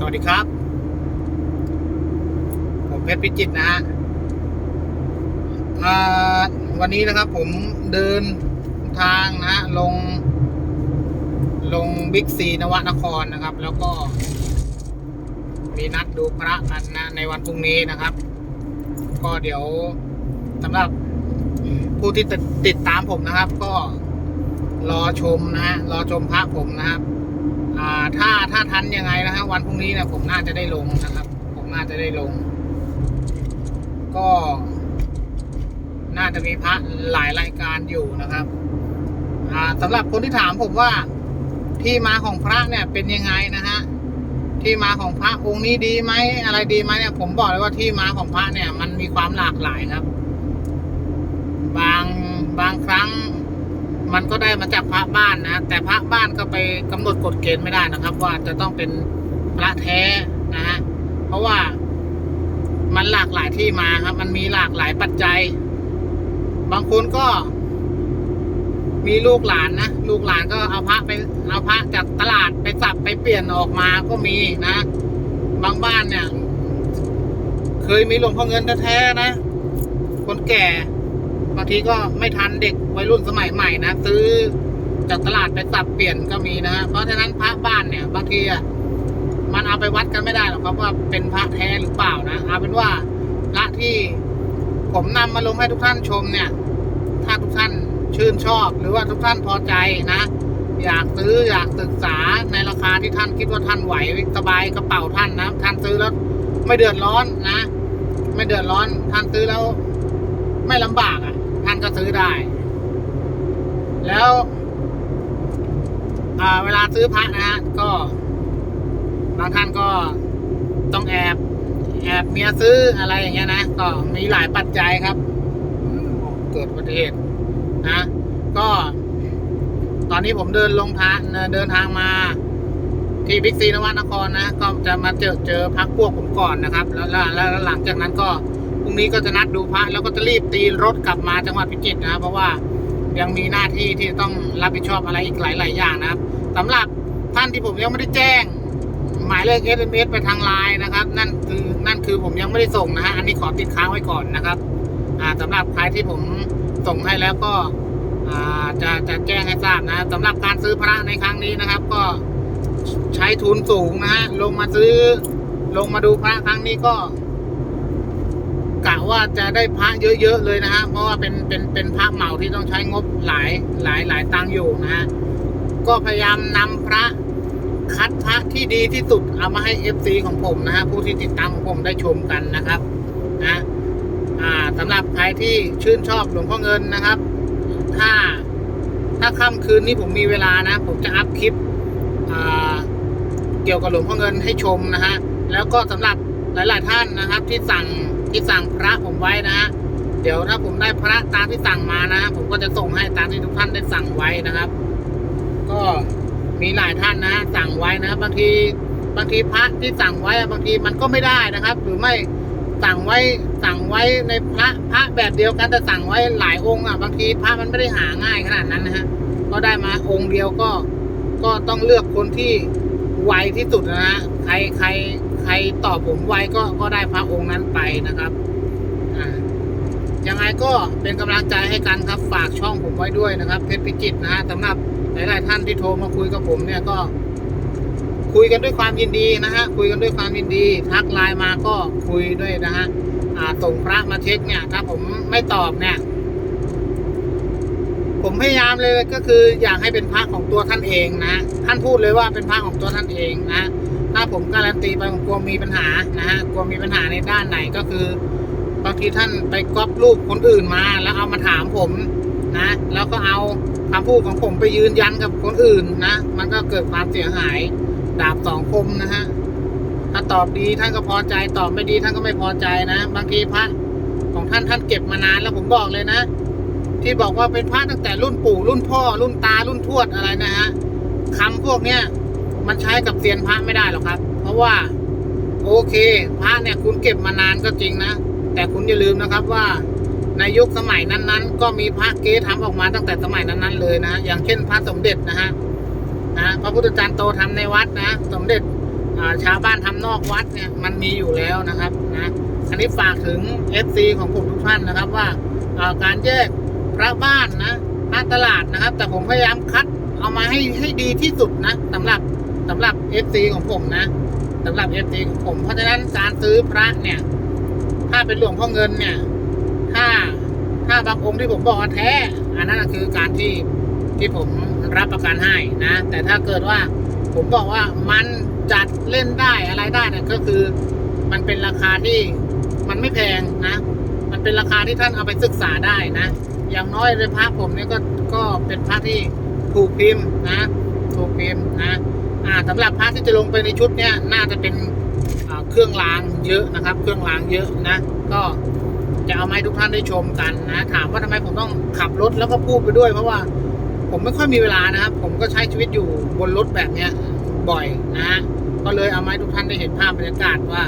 สวัสดีครับ ผมเพชรพิจิตนะฮะวันนี้นะครับผมเดินทางนะฮะลง ลงบิ๊กซีนวนครนะครับ แล้วก็ มีนัดดูพระกันนะในวันพรุ่งนี้นะครับ ก็เดี๋ยวสำหรับผู้ที่ติดตามผมนะครับ ก็รอชมนะฮะรอชมพระผมนะครับ ถ้าถ้าทันยังไงนะฮะวันพรุ่งนี้นะผมน่าจะได้ลงนะครับ ผมน่าจะได้ลง ก็ น่าจะมีพระหลายรายการอยู่นะครับสำหรับคนที่ถามผมว่าที่มาของพระเนี่ยเป็นยังไงนะฮะที่มาของพระองค์นี้ดีไหมอะไรดีไหมเนี่ย ผมบอกเลยว่าที่มาของพระเนี่ย มันมีความหลากหลายครับ บางบางครั้ง มันก็ได้มาจากพระบ้านนะแต่พระบ้านก็ไปกำหนดกฎเกณฑ์ไม่ได้นะครับ ว่าจะต้องเป็นพระแท้นะฮะเพราะว่ามันหลากหลายที่มาครับ มันมีหลากหลายปัจจัย บางคนก็ มีลูกหลานนะลูกหลานก็เอาพระไปเอาพระจากตลาดไปสับไปเปลี่ยนออกมาก็มีนะ บางบ้านเนี่ย เคยมีหลวงพ่อเงินแท้ๆนะ คนแก่ บางทีก็ไม่ทันเด็กวัยรุ่นสมัยใหม่นะซื้อจากตลาดไปสับเปลี่ยนก็มีนะฮะเพราะฉะนั้นพระบ้านเนี่ยบางทีอะมันเอาไปวัดกันไม่ได้หรอกครับว่าเป็นพระแท้หรือเปล่านะเอาเป็นว่าพระที่ผมนำมาลงให้ทุกท่านชมเนี่ย ถ้าทุกท่านชื่นชอบ หรือว่าทุกท่านพอใจนะ อยากซื้ออยากศึกษาในราคาที่ท่านคิดว่าท่านไหวสบายกระเป๋าท่านนะท่านซื้อแล้วไม่เดือดร้อนนะ ไม่เดือดร้อนท่านซื้อแล้ว ไม่ลำบากอะ ท่านก็ซื้อได้ แล้วเวลาซื้อพระนะฮะก็บางท่านก็ต้องแอบแอบเมียซื้ออะไรอย่างเงี้ยนะก็มีหลายปัจจัยครับ เกิดอุบัติเหตุนะก็ ตอนนี้ผมเดินลงทางเดินทางมา ที่บิ๊กซีนวนครนะ ก็จะมาเจอเจอพักพวกผมก่อนนะครับ แล้วแล้วหลังจากนั้นก็ รุ่งนี้ก็จะนัดดูพระแล้วก็จะรีบตีรถกลับมาจังหวัดพิจิตรนะเพราะว่ายังมีหน้าที่ที่ต้องรับผิดชอบอะไรอีกหลาย ๆ อย่างนะครับสำหรับท่านที่ผมยังไม่ได้แจ้ง หมายเลข SMS ไปทางไลน์นะครับ นั่นคือนั่นคือผมยังไม่ได้ส่งนะฮะอันนี้ขอติดค้างไว้ก่อนนะครับอ่าสำหรับใครที่ผมส่งให้แล้วก็จะจะแจ้งให้ทราบนะสำหรับการซื้อพระในครั้งนี้นะครับ ก็ใช้ทุนสูงนะฮะลงมาซื้อลงมาดูพระครั้งนี้ก็ ว่าจะได้พระเยอะๆเลยนะฮะเพราะว่าเป็นเป็นเป็นพระเหมาที่ต้องใช้งบหลายหลายหลายตังอยู่นะฮะก็พยายามนำพระคัดพระที่ดีที่สุดเอามาให้ FC ของผมนะฮะผู้ที่ติดตามของผมได้ชมกันนะครับนะอ่าสำหรับใครที่ชื่นชอบหลวงพ่อเงินนะครับ ถ้าถ้าค่ำคืนนี้ผมมีเวลานะ ผมจะอัพคลิปอ่าเกี่ยวกับหลวงพ่อเงินให้ชมนะฮะแล้วก็สำหรับหลาย ๆ ท่านนะครับที่สั่ง ที่สั่งพระผมไว้นะฮะเดี๋ยวถ้าผมได้พระตามที่สั่งมานะผมก็จะส่งให้ตามที่ทุกท่านได้สั่งไว้นะครับ ก็มีหลายท่านนะสั่งไว้นะบางทีบางทีพระที่สั่งไว้บางทีมันก็ไม่ได้นะครับ หรือไม่สั่งไว้สั่งไว้ในพระพระแบบเดียวกันแต่สั่งไว้หลายองค์อะบางทีพระมันไม่ได้หาง่ายขนาดนั้นนะฮะก็ได้มาองค์เดียวก็ก็ต้องเลือกคนที่ไวที่สุดนะฮะใครใคร ครตอบผมไวก็ก็ได้พระองค์นั้นไปนะครับยังไงก็เป็นกำลังใจให้กันครับฝากช่องผมไว้ด้วยนะครับเพชรพิจิตนะฮะสำหรับหลายๆท่านที่โทรมาคุยกับผมเนี่ยก็ คุยกันด้วยความยินดีนะฮะคุยกันด้วยความยินดี ทักไลน์มาก็คุยด้วยนะฮะส่งพระมาเช็คเนี่ยถ้าผมไม่ตอบเนี่ย ผมพยายามเลยก็คืออยากให้เป็นพระของตัวท่านเองนะท่านพูดเลยว่าเป็นพระของตัวท่านเองนะ ถ้าผมการันตีไปผมกลัวมีปัญหานะฮะกลัวมีปัญหาในด้านไหนก็คือบางทีท่านไปก๊อปรูปคนอื่นมา แล้วเอามาถามผมนะ แล้วก็เอาคำพูดของผมไปยืนยันกับคนอื่นนะ มันก็เกิดความเสียหายดาบสองคมนะฮะถ้าตอบดีท่านก็พอใจตอบไม่ดีท่านก็ไม่พอใจนะ บางทีพระของท่านท่านเก็บมานานแล้วผมบอกเลยนะ ที่บอกว่าเป็นพระตั้งแต่รุ่นปู่รุ่นพ่อ รุ่นตารุ่นทวดอะไรนะฮะคำพวกเนี้ย มันใช้กับเซียนพระไม่ได้หรอกครับ เพราะว่า โอเคพระเนี่ยคุณเก็บมานานก็จริงนะ แต่คุณอย่าลืมนะครับว่าในยุคสมัยนั้นๆ ก็มีพระเก๊ทำออกมาตั้งแต่สมัยนั้นๆเลยนะอย่างเช่นพระสมเด็จนะฮะนะพระพุทธจารย์โตทำในวัดนะ สมเด็จชาวบ้านทำนอกวัดเนี่ยมันมีอยู่แล้วนะครับนะอันนี้ฝากถึง FC ของผมทุกท่านนะครับว่าอ่าการแยกพระบ้านนะพระตลาดนะครับ แต่ผมพยายามคัดเอามาให้ให้ดีที่สุดนะสำหรับ สำหรับ FC ของผมนะสำหรับ FC ของผม เพราะฉะนั้นการซื้อพระเนี่ย ถ้าเป็นหลวงพ่อเงินเนี่ย ถ้าถ้าบางองค์ที่ผมบอกว่าแท้ อันนั้นคือการที่ที่ผมรับประกันให้นะ แต่ถ้าเกิดว่าผมบอกว่ามันจัดเล่นได้อะไรได้เนี่ยก็คือ มันเป็นราคาที่มันไม่แพงนะ มันเป็นราคาที่ท่านเอาไปศึกษาได้นะ อย่างน้อยเลยพระผมเนี่ยก็ก็เป็นพระที่ถูกพิมพ์นะ ถูกพิมพ์นะ อ่าสำหรับพระที่จะลงไปในชุดเนี้ยน่าจะเป็นเครื่องรางเยอะนะครับ เครื่องรางเยอะนะ ก็จะเอามาให้ทุกท่านได้ชมกันนะถามว่าทำไมผมต้องขับรถแล้วก็พูดไปด้วย เพราะว่าผมไม่ค่อยมีเวลานะครับ ผมก็ใช้ชีวิตอยู่บนรถแบบเนี้ยบ่อยนะฮะก็เลยเอามาให้ทุกท่านได้เห็นภาพบรรยากาศว่า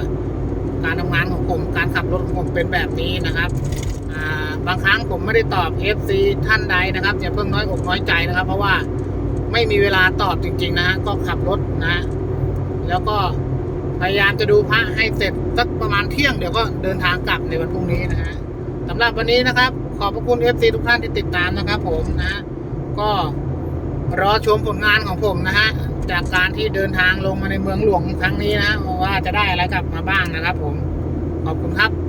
การทำงานของผมการขับรถของผมเป็นแบบนี้นะครับบางครั้งผมไม่ได้ตอบ FC ท่านใดนะครับอย่าเพิ่งน้อยอกน้อยใจนะครับ เพราะว่า ไม่มีเวลาตอบจริง ๆนะฮะก็ขับรถนะ แล้วก็พยายามจะดูพระให้เสร็จสักประมาณเที่ยงเดี๋ยวก็เดินทางกลับในวันพรุ่งนี้นะฮะสำหรับวันนี้นะครับ ขอบพระคุณ FC ทุกท่านที่ติดตามนะครับ ผมนะ ก็รอชมผลงานของผมนะฮะจากการที่เดินทางลงมาในเมืองหลวงครั้งนี้นะว่าจะได้อะไรกลับมาบ้างนะครับ ผมขอบคุณครับ